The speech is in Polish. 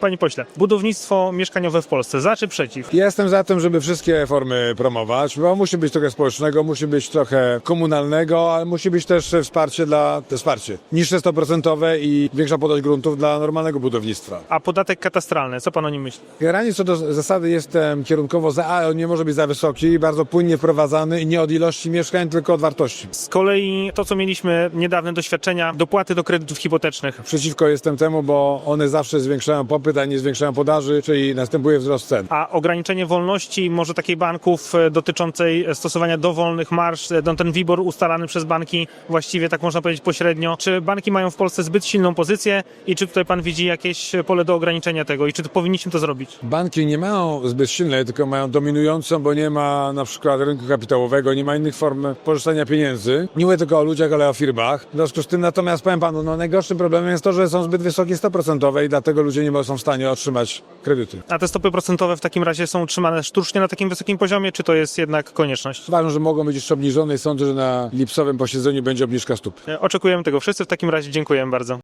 Panie pośle, budownictwo mieszkaniowe w Polsce, za czy przeciw? Jestem za tym, żeby wszystkie formy promować, bo musi być trochę społecznego, musi być trochę komunalnego, ale musi być też wsparcie dla, to wsparcie, niższe 100% i większa podaż gruntów dla normalnego budownictwa. A podatek katastralny, co pan o nim myśli? Generalnie co do zasady jestem kierunkowo za, ale on nie może być za wysoki, bardzo płynnie wprowadzany i nie od ilości mieszkań, tylko od wartości. Z kolei to, co mieliśmy niedawne doświadczenia, dopłaty do kredytów hipotecznych. Przeciwko jestem temu, bo one zawsze zwiększają popyt, a nie zwiększają podaży, czyli następuje wzrost cen. A ograniczenie wolności może takiej banków e, dotyczącej stosowania dowolnych marsz, e, no ten WIBOR ustalany przez banki właściwie tak można powiedzieć pośrednio. Czy banki mają w Polsce zbyt silną pozycję i czy tutaj pan widzi jakieś pole do ograniczenia tego i czy to powinniśmy to zrobić? Banki nie mają zbyt silnej, tylko mają dominującą, bo nie ma na przykład rynku kapitałowego, nie ma innych form pożyczania pieniędzy. Nie mówię tylko o ludziach, ale o firmach. W związku z tym natomiast powiem panu, no najgorszym problemem jest to, że są zbyt wysokie 100% i dlatego ludzie nie są w stanie otrzymać kredyty. A te stopy procentowe w takim razie są utrzymane sztucznie na takim wysokim poziomie, czy to jest jednak konieczność? Uważam, że mogą być jeszcze obniżone i sądzę, że na lipcowym posiedzeniu będzie obniżka stóp. E, Oczekujemy tego wszyscy, w takim razie dziękujemy bardzo.